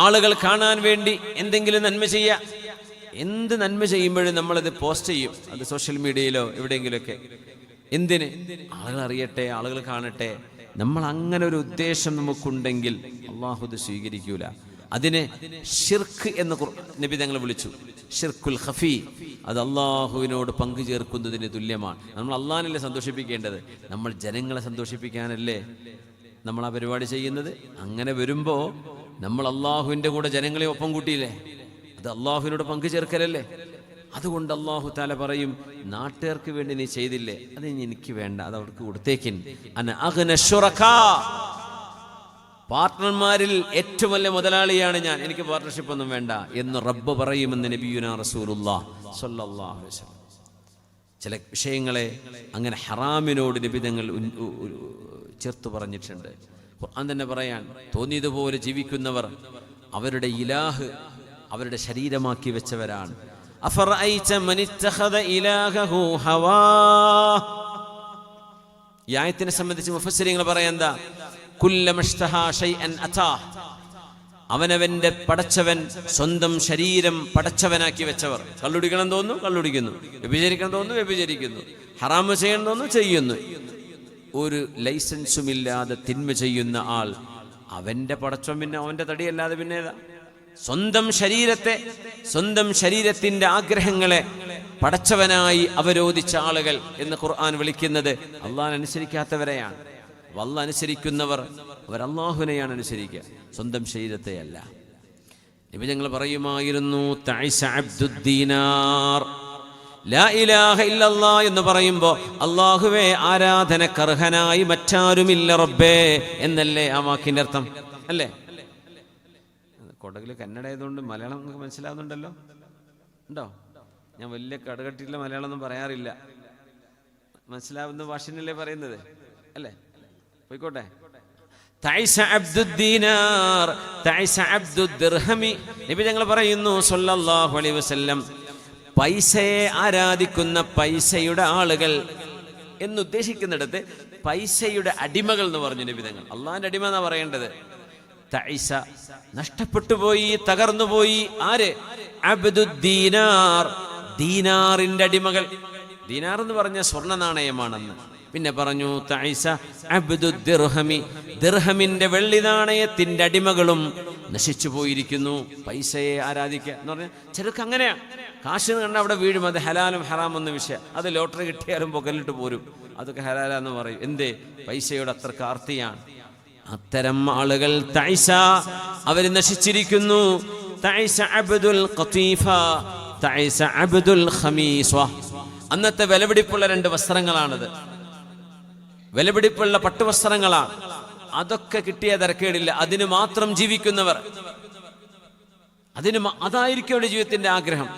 ആളുകൾ കാണാൻ വേണ്ടി എന്തെങ്കിലും നന്മ ചെയ്യുക. എന്ത് നന്മ ചെയ്യുമ്പോഴും നമ്മളത് പോസ്റ്റ് ചെയ്യും. അത് സോഷ്യൽ മീഡിയയിലോ എവിടെയെങ്കിലുമൊക്കെ. എന്തിന്? ആളുകൾ അറിയട്ടെ ആളുകൾ കാണട്ടെ. നമ്മൾ അങ്ങനെ ഒരു ഉദ്ദേശം നമുക്കുണ്ടെങ്കിൽ അള്ളാഹു ഇത് സ്വീകരിക്കൂല. അതിനെ ഷിർക്ക് എന്ന് നബി തങ്ങൾ വിളിച്ചു. ഷിർക്കുൽ ഖഫി അത് അള്ളാഹുവിനോട് പങ്കു ചേർക്കുന്നതിന് തുല്യമാണ്. നമ്മൾ അള്ളാഹിനല്ലേ സന്തോഷിപ്പിക്കേണ്ടത്? നമ്മൾ ജനങ്ങളെ സന്തോഷിപ്പിക്കാനല്ലേ നമ്മൾ ആ പരിപാടി ചെയ്യുന്നത്? അങ്ങനെ വരുമ്പോൾ നമ്മൾ അള്ളാഹുവിന്റെ കൂടെ ജനങ്ങളെ ഒപ്പം കൂട്ടിയില്ലേ? അത് അള്ളാഹുവിനോട് പങ്കു ചേർക്കലല്ലേ? അതുകൊണ്ട് അള്ളാഹു താല പറയും നാട്ടുകാർക്ക് വേണ്ടി നീ ചെയ്തില്ലേ? അത് എനിക്ക് വേണ്ട അത് അവർക്ക് കൊടുത്തേക്കിൻ. പാർട്ട്ണർമാരിൽ ഏറ്റവും വലിയ മുതലാളിയാണ് ഞാൻ. എനിക്ക് പാർട്ണർഷിപ്പ് ഒന്നും വേണ്ട എന്ന് റബ്ബ് പറയുമെന്ന് നബിയുന ചില വിഷയങ്ങളെ അങ്ങനെ ഹറാമിനോട് നിബിധങ്ങൾ ചേർത്ത് പറഞ്ഞിട്ടുണ്ട്. ഖുർആൻ തന്നെ പറയാൻ തോന്നിയതുപോലെ ജീവിക്കുന്നവർ അവരുടെ ഇലാഹ് അവരുടെ ശരീരമാക്കി വെച്ചവരാണ്. ഈ സംബന്ധിച്ച് മുഫസ്സിരിങ്ങൾ പറയാ അവനവന്റെ പടച്ചവൻ സ്വന്തം ശരീരം പടച്ചവനാക്കി വെച്ചവർ. കള്ളുടിക്കണം തോന്നുന്നു കള്ളുടിക്കുന്നു. വ്യഭിചരിക്കണം തോന്നുന്നു വ്യഭിചരിക്കുന്നു. ഹറാമ് ചെയ്യണം തോന്നുന്നു ചെയ്യുന്നു. ഒരു ലൈസൻസുമില്ലാതെ തിന്മ ചെയ്യുന്ന ആൾ അവന്റെ പടച്ചം പിന്നെ അവന്റെ തടിയല്ലാതെ പിന്നെ സ്വന്തം ശരീരത്തെ സ്വന്തം ശരീരത്തിന്റെ ആഗ്രഹങ്ങളെ പടച്ചവനായി അവരോധിച്ച ആളുകൾ എന്ന് ഖുർആൻ വിളിക്കുന്നത് അള്ളാൻ അനുസരിക്കാത്തവരെയാണ്. വല്ല അനുസരിക്കുന്നവർ അവർ അള്ളാഹുവിനെയാണ് അനുസരിക്കുക. സ്വന്തം ശരീരത്തെയല്ല. നബി ഞങ്ങൾ പറയുമായിരുന്നു തൈസ അബ്ദുദ്ദീനാർ. ലാ ഇലാഹ എന്ന് പറയുമ്പോൾ അള്ളാഹുവേ ആരാധനക്കർഹനായി മറ്റാരുമില്ല റബ്ബേ എന്നല്ലേ ആ വാക്കിന്റെ അർത്ഥം? അല്ലേ? കൊടകിൽ കന്നഡ ആയതുകൊണ്ട് മലയാളം നിങ്ങൾക്ക് മനസ്സിലാവുന്നുണ്ടല്ലോ. ഉണ്ടോ? ഞാൻ വലിയ കടകട്ടിയുള്ള മലയാളം ഒന്നും പറയാറില്ല. മനസ്സിലാവുന്ന ഭാഷനല്ലേ പറയുന്നത്? അല്ലേ? പോയിക്കോട്ടെ. ഞങ്ങൾ പറയുന്നു സല്ലല്ലാഹു അലൈഹി വസല്ലം പൈസയെ ആരാധിക്കുന്ന പൈസയുടെ ആളുകൾ എന്നുദ്ദേശിക്കുന്നിടത്ത് പൈസയുടെ അടിമകൾ എന്ന് പറഞ്ഞു നിബിധങ്ങൾ. അള്ളാഹിന്റെ അടിമ എന്നാ പറയേണ്ടത്? തൈസ. നഷ്ടപ്പെട്ടു പോയി തകർന്നു പോയി. ആര്? അബ്ദുദ്ദീനാർ. ദീനാറിന്റെ അടിമകൾ. ദീനാർ എന്ന് പറഞ്ഞ സ്വർണ നാണയമാണെന്ന്. പിന്നെ പറഞ്ഞു തൈസ അബ്ദുദ്ദിർഹമി ദിർഹമിന്റെ വെള്ളി നാണയത്തിന്റെ അടിമകളും നശിച്ചു പോയിരിക്കുന്നു. പൈസയെ ആരാധിക്കുക എന്ന് പറഞ്ഞാൽ ചിലർക്ക് അങ്ങനെയാ. കാശ് കണ്ട അവിടെ വീഴും അത് ഹലാലും ഹറാമെന്ന വിഷയം. അത് ലോട്ടറി കിട്ടിയാലും പൊക്കലിട്ട് പോരും. അതൊക്കെ ഹലാലെന്ന് പറയും. എന്തേ? പൈസയോട് അത്ര കാർത്തിയാണ് അത്തരം ആളുകൾ തൈസ അവർ നശിച്ചിരിക്കുന്നു. തൈസ അബ്ദുൽ തൈസ അബ്ദുൽ ഖമീസ. അന്നത്തെ വിലപിടിപ്പുള്ള രണ്ട് വസ്ത്രങ്ങളാണത്. വിലപിടിപ്പുള്ള പട്ടുവസ്ത്രങ്ങളാണ്. അതൊക്കെ കിട്ടിയ തിരക്കേടില്ല. അതിന് മാത്രം ജീവിക്കുന്നവർ. അതിന് അതായിരിക്കും അവരുടെ ജീവിതത്തിന്റെ ആഗ്രഹം.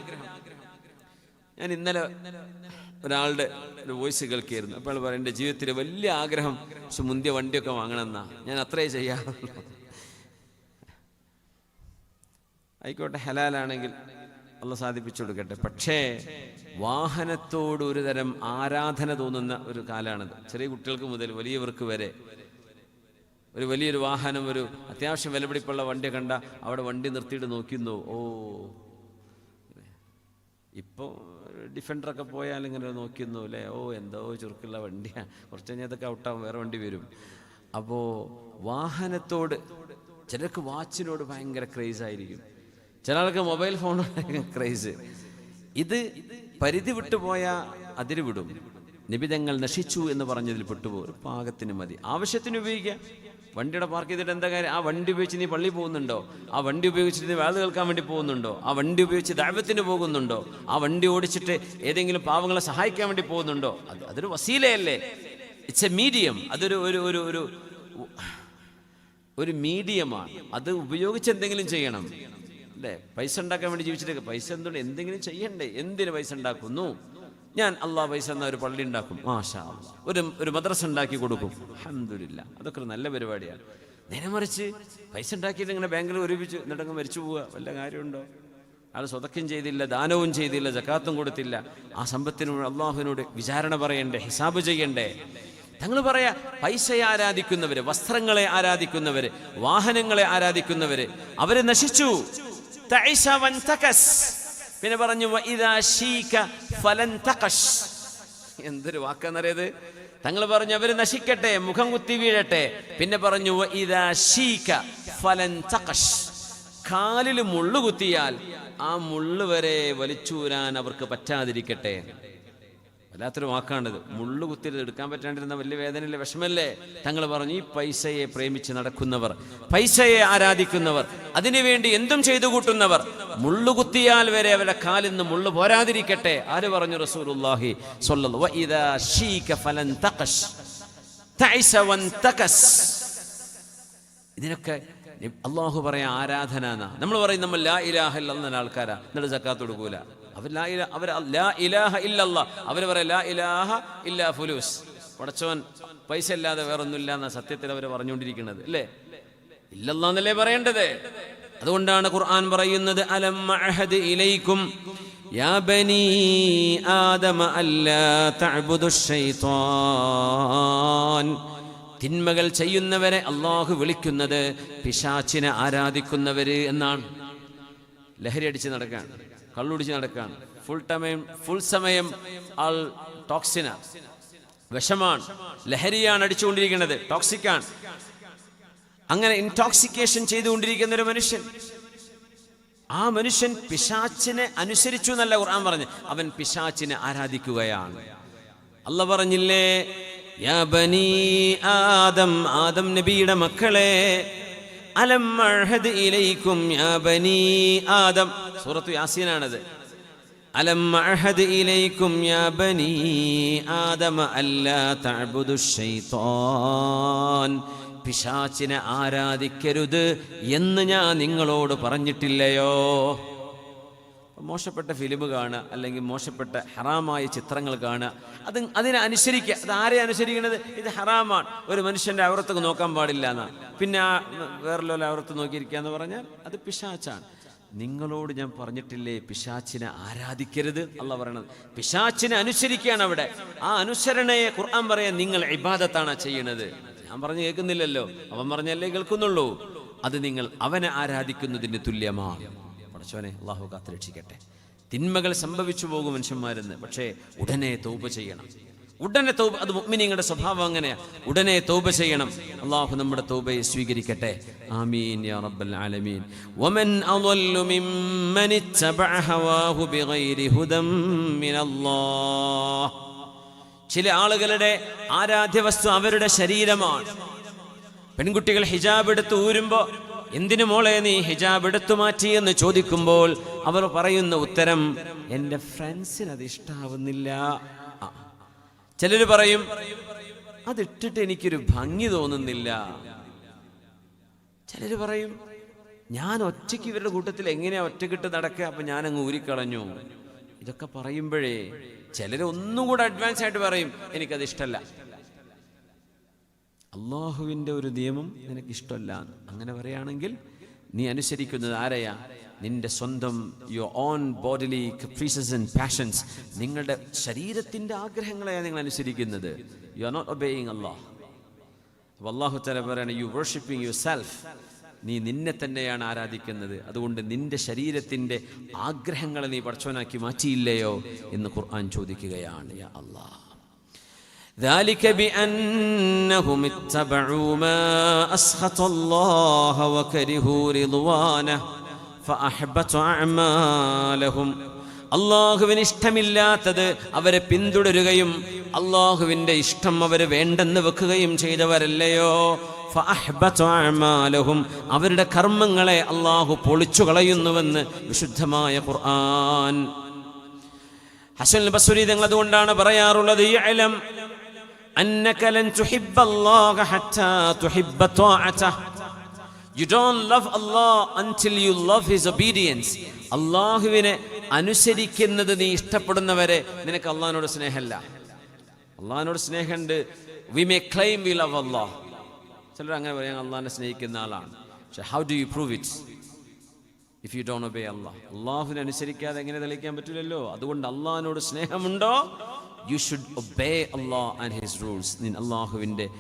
ഞാൻ ഇന്നലെ ഒരാളുടെ ഒരു വോയിസ് കേൾക്കുകയായിരുന്നു അപ്പോൾ പറയും എന്റെ ജീവിതത്തിൽ വലിയ ആഗ്രഹം പക്ഷെ മുന്തിയ വണ്ടിയൊക്കെ വാങ്ങണമെന്നാ. ഞാൻ അത്രേ ചെയ്യാറുള്ളൂ. ആയിക്കോട്ടെ ഹലാലാണെങ്കിൽ അള്ള സാധിപ്പിച്ചു കൊടുക്കട്ടെ. പക്ഷേ വാഹനത്തോട് ഒരു തരം ആരാധന തോന്നുന്ന ഒരു കാലാണത്. ചെറിയ കുട്ടികൾക്ക് മുതൽ വലിയവർക്ക് വരെ ഒരു വലിയൊരു വാഹനം ഒരു അത്യാവശ്യം വിലപിടിപ്പുള്ള വണ്ടി കണ്ട അവിടെ വണ്ടി നിർത്തിയിട്ട് നോക്കുന്നു ഓ. ഇപ്പോൾ ഡിഫൻഡറൊക്കെ പോയാൽ ഇങ്ങനെ നോക്കുന്നു അല്ലേ? ഓ എന്തോ ചുരുക്കുള്ള വണ്ടിയാണ് കുറച്ച് കഴിഞ്ഞാൽ അതൊക്കെ ഔട്ടാവും വേറെ വണ്ടി വരും. അപ്പോൾ വാഹനത്തോട് ചിലർക്ക് വാച്ചിനോട് ഭയങ്കര ക്രേസ് ആയിരിക്കും. ചില ആൾക്ക് മൊബൈൽ ഫോൺ ക്രൈസ്. ഇത് പരിധി വിട്ടുപോയ അതിര് വിടും. നിബിതങ്ങൾ നശിച്ചു എന്ന് പറഞ്ഞതിൽ പെട്ടുപോകും. പാകത്തിന് മതി. ആവശ്യത്തിന് ഉപയോഗിക്കുക വണ്ടിയുടെ പാർക്ക് ചെയ്തിട്ട് എന്താ കാര്യം? ആ വണ്ടി ഉപയോഗിച്ച് നീ പള്ളി പോകുന്നുണ്ടോ? ആ വണ്ടി ഉപയോഗിച്ചിട്ട് നീ വേദ കേൾക്കാൻ വേണ്ടി പോകുന്നുണ്ടോ? ആ വണ്ടി ഉപയോഗിച്ച് ദൈവത്തിന് പോകുന്നുണ്ടോ? ആ വണ്ടി ഓടിച്ചിട്ട് ഏതെങ്കിലും പാവങ്ങളെ സഹായിക്കാൻ വേണ്ടി പോകുന്നുണ്ടോ? അത് അതൊരു വസീലയല്ലേ? ഇറ്റ്സ് എ മീഡിയം അതൊരു ഒരു ഒരു ഒരു ഒരു മീഡിയമാണ് അത് ഉപയോഗിച്ച് എന്തെങ്കിലും ചെയ്യണം. അല്ലേ? പൈസ ഉണ്ടാക്കാൻ വേണ്ടി ജീവിച്ചിട്ട് പൈസ എന്തുകൊണ്ട് എന്തെങ്കിലും ചെയ്യണ്ടേ? എന്തിന് പൈസ ഉണ്ടാക്കുന്നു? ഞാൻ അള്ളാഹ് പൈസ എന്ന ഒരു പള്ളി ഉണ്ടാക്കും. അല്ലാ. ഒരു ഒരു മദ്രസ ഉണ്ടാക്കി കൊടുക്കും. അഹമ്മദില്ല അതൊക്കെ ഒരു നല്ല പരിപാടിയാണ് നേരെ മറിച്ച് പൈസ ഉണ്ടാക്കിയിട്ട് ഇങ്ങനെ ബാങ്കിൽ ഒരുമിച്ച് എന്നിട്ടങ്ങ് മരിച്ചു പോവുക വല്ല കാര്യമുണ്ടോ? അയാൾ സ്വതക്കം ചെയ്തില്ല ദാനവും ചെയ്തില്ല ജക്കാത്തും കൊടുത്തില്ല. ആ സമ്പത്തിനോട് അള്ളാഹുവിനോട് വിചാരണ പറയണ്ടേ? ഹിസാബ് ചെയ്യണ്ടേ? തങ്ങൾ പറയാ പൈസയെ ആരാധിക്കുന്നവര് വസ്ത്രങ്ങളെ ആരാധിക്കുന്നവര് വാഹനങ്ങളെ ആരാധിക്കുന്നവര് അവരെ നശിച്ചു. പിന്നെ പറഞ്ഞു. എന്തൊരു വാക്കെന്നറിയത് തങ്ങൾ പറഞ്ഞു അവർ നശിക്കട്ടെ മുഖം കുത്തി വീഴട്ടെ പിന്നെ പറഞ്ഞു. കാലിൽ മുള്ളു കുത്തിയാൽ ആ മുള്ളു വരെ വലിച്ചൂരാൻ അവർക്ക് പറ്റാതിരിക്കട്ടെ വല്ലാത്തൊരു വാക്കാണിത്. മുള്ളു കുത്തിയത് എടുക്കാൻ പറ്റാണ്ടിരുന്ന വലിയ വേദനയിലെ വിഷമല്ലേ? തങ്ങൾ പറഞ്ഞു ഈ പൈസയെ പ്രേമിച്ച് നടക്കുന്നവർ പൈസയെ ആരാധിക്കുന്നവർ അതിനുവേണ്ടി എന്തും ചെയ്തു കൂട്ടുന്നവർ മുള്ളു കുത്തിയാൽ വരെ അവരുടെ കാലിൽ നിന്ന് മുള്ളു പോരാതിരിക്കട്ടെ. ആര് പറഞ്ഞു? വൻ ഇതിനൊക്കെ അള്ളാഹു പറയാ ആരാധന നമ്മൾ പറയും നമ്മൾ ലാ ഇലാഹ ഇല്ലെന്ന ആൾക്കാരാ. എന്നിട്ട് സക്കാത്ത് കൊടുക്കൂല. അവർ ലാ അവർ ലാ ഇലാഹ ഇല്ലല്ല. അവർ പറയാം ലാ ഇലാഹ ഇല്ല ഫുലൂസ്. പടച്ചവൻ പൈസ ഇല്ലാതെ വേറൊന്നുമില്ല എന്ന സത്യത്തിൽ അവർ പറഞ്ഞുകൊണ്ടിരിക്കുന്നത് അല്ലേ? ഇല്ലല്ലാന്നല്ലേ പറയേണ്ടത്? അതുകൊണ്ടാണ് ഖുർആൻ പറയുന്നത് അലം ഇലൈക്കും യാ ബനി ആദമ തിന്മകൾ ചെയ്യുന്നവരെ അള്ളാഹു വിളിക്കുന്നത് പിശാച്ചിനെ ആരാധിക്കുന്നവര് എന്നാണ്. ലഹരി അടിച്ച് നടക്കാൻ കള്ളുടിച്ച് നടക്കുകയാണ്. ഫുൾ ടൈം ഫുൾ സമയം ആൾ ടോക്സിന വിഷമാണ്. ലഹരിയാണ് അടിച്ചുകൊണ്ടിരിക്കുന്നത്. ടോക്സിക്കാണ് അങ്ങനെ ഇൻടോക്സിക്കേഷൻ ചെയ്തുകൊണ്ടിരിക്കുന്ന ഒരു മനുഷ്യൻ. ആ മനുഷ്യൻ പിശാച്ചിനെ അനുസരിച്ചു എന്നല്ല ഖുർആൻ പറഞ്ഞു. അവൻ പിശാച്ചിനെ ആരാധിക്കുകയാണ്. അല്ല പറഞ്ഞില്ലേ ആദം ആദം നബിയുടെ മക്കളെ അലം ഇലൈക്കും ആദം. സൂറത്തു യാസീനാണത്. അലം ഇലൈക്കും യാ ബനി ആദമ അല്ലാ തഅബുദു ശൈത്താൻ. പിശാചിനെ ആരാധിക്കരുത് എന്ന് ഞാൻ നിങ്ങളോട് പറഞ്ഞിട്ടില്ലയോ? മോശപ്പെട്ട ഫിലിം കാണുക അല്ലെങ്കിൽ മോശപ്പെട്ട ഹറാമായ ചിത്രങ്ങൾ കാണുക അത് അതിനെ അനുസരിക്കുക. അത് ആരെ അനുസരിക്കുന്നത്? ഇത് ഹറാമാണ്. ഒരു മനുഷ്യന്റെ അവറത്തൊക്കെ നോക്കാൻ പാടില്ല എന്നാണ്. പിന്നെ ആ വേറെ അവറത്ത് നോക്കിയിരിക്കുക എന്ന് പറഞ്ഞാൽ അത് പിശാച്ചാണ്. നിങ്ങളോട് ഞാൻ പറഞ്ഞിട്ടില്ലേ പിശാച്ചിനെ ആരാധിക്കരുത്? അല്ല പറയണത്. പിശാച്ചിനെ അനുസരിക്കുകയാണ് അവിടെ. ആ അനുസരണയെ ഖുർആൻ പറയാൻ നിങ്ങൾ ഇബാദത്താണ് ചെയ്യണത്. ഞാൻ പറഞ്ഞു കേൾക്കുന്നില്ലല്ലോ. അവൻ പറഞ്ഞല്ലേ കേൾക്കുന്നുള്ളൂ. അത് നിങ്ങൾ അവനെ ആരാധിക്കുന്നതിന് തുല്യമാണ്. പടച്ചോനെ അള്ളാഹു കാത്തുരക്ഷിക്കട്ടെ തിന്മകൾ സംഭവിച്ചു പോകും മനുഷ്യന്മാരെന്ന്. പക്ഷേ ഉടനെ തോപ്പ് ചെയ്യണം. ഉടനെ തൗബ അത് മുഅ്മിനീങ്ങളുടെ സ്വഭാവം അങ്ങനെയാണ് ഉടനെ തൗബ ചെയ്യണം. അള്ളാഹു നമ്മുടെ തൗബയെ സ്വീകരിക്കട്ടെ. ആമീൻ യാ റബ്ബൽ ആലമീൻ. വമൻ അളല്ലു മിമ്മൻ ഇത്തബഅ ഹവാഹു ബിഗൈരി ഹുദം മിനല്ലാഹ്. ചില ആളുകളുടെ ആരാധ്യ വസ്തു അവരുടെ ശരീരമാണ്. പെൺകുട്ടികൾ ഹിജാബ് എടുത്ത് ഊരുമ്പോൾ എന്തിനു മോളെ നീ ഹിജാബ് എടുത്തു മാറ്റി? എന്ന് ചോദിക്കുമ്പോൾ അവർ പറയുന്ന ഉത്തരം എന്റെ ഫ്രണ്ട്സിന് അത് ഇഷ്ടാവുന്നില്ല ചിലർ പറയും അതിട്ടിട്ട് എനിക്കൊരു ഭംഗി തോന്നുന്നില്ല. ചിലർ പറയും ഞാൻ ഒറ്റയ്ക്ക് ഇവരുടെ കൂട്ടത്തിൽ എങ്ങനെയാ ഒറ്റക്കിട്ട് നടക്കുക? അപ്പൊ ഞാൻ ഊരിക്കളഞ്ഞു. ഇതൊക്കെ പറയുമ്പോഴേ ചിലർ ഒന്നും കൂടെ അഡ്വാൻസ് ആയിട്ട് പറയും എനിക്കത് ഇഷ്ടമല്ല അള്ളാഹുവിന്റെ ഒരു നിയമം നിനക്ക് ഇഷ്ടമല്ല അങ്ങനെ പറയുകയാണെങ്കിൽ നീ അനുസരിക്കുന്നത് ആരെയാ? നിന്റെ സ്വന്തം your own bodily caprices and passions നിങ്ങളുടെ ശരീരത്തിൻ്റെ ആഗ്രഹങ്ങളെയാണ് നിങ്ങൾ അനുസരിക്കുന്നത് you are not obeying Allah അപ്പോൾ അള്ളാഹു തല പറയാണ് യു വർഷിപ്പിംഗ് യുവർ സെൽഫ് നീ നിന്നെ തന്നെയാണ് ആരാധിക്കുന്നത് അതുകൊണ്ട് നിന്റെ ശരീരത്തിൻ്റെ ആഗ്രഹങ്ങളെ നീ പടച്ചവനാക്കി മാറ്റിയില്ലയോ എന്ന് ഖുർആൻ ചോദിക്കുകയാണ് യാ അള്ളാഹ് ذلك بأنهم اتبعوا ما أسخط الله وكرهوا رضوانه فأحبط أعمالهم അള്ളാഹുവിന് ഇഷ്ടമില്ലാത്തത് അവരെ പിന്തുടരുകയും അള്ളാഹുവിന്റെ ഇഷ്ടം അവരെ വേണ്ടെന്ന് വെക്കുകയും ചെയ്തവരല്ലയോ? അവരുടെ കർമ്മങ്ങളെ അള്ളാഹു പൊളിച്ചു കളയുന്നുവെന്ന് വിശുദ്ധമായ ഖുർആൻ. ഹസൻ ബസുരി തങ്ങൾ അതുകൊണ്ടാണ് പറയാറുള്ളത് അന്നക്കലൻ തുഹിബ്ബല്ലാഹ ഹത്താ തുഹിബ്ബ ത്വാഅത you don't love Allah until you love his obedience അല്ലാഹുവിനെ അനുസരിക്കുന്നത് നീ ഇഷ്ടപ്പെടുന്നവരെ നിനക്ക് അള്ളാഹിനോട് സ്നേഹമല്ല. അള്ളാഹിനോട് സ്നേഹമുണ്ട്. We may claim we love Allah ചിലർ അങ്ങനെ പറയാൻ അള്ളാഹിനെ സ്നേഹിക്കുന്ന ആളാണ്. പക്ഷെ how do you prove it if you don't obey Allah അള്ളാഹുവിനെ അനുസരിക്കാതെ എങ്ങനെ തെളിയിക്കാൻ പറ്റില്ലല്ലോ? അതുകൊണ്ട് അള്ളാഹിനോട് സ്നേഹമുണ്ടോ? You should obey Allah and his rules നിൻ അള്ളാഹുവിന്റെ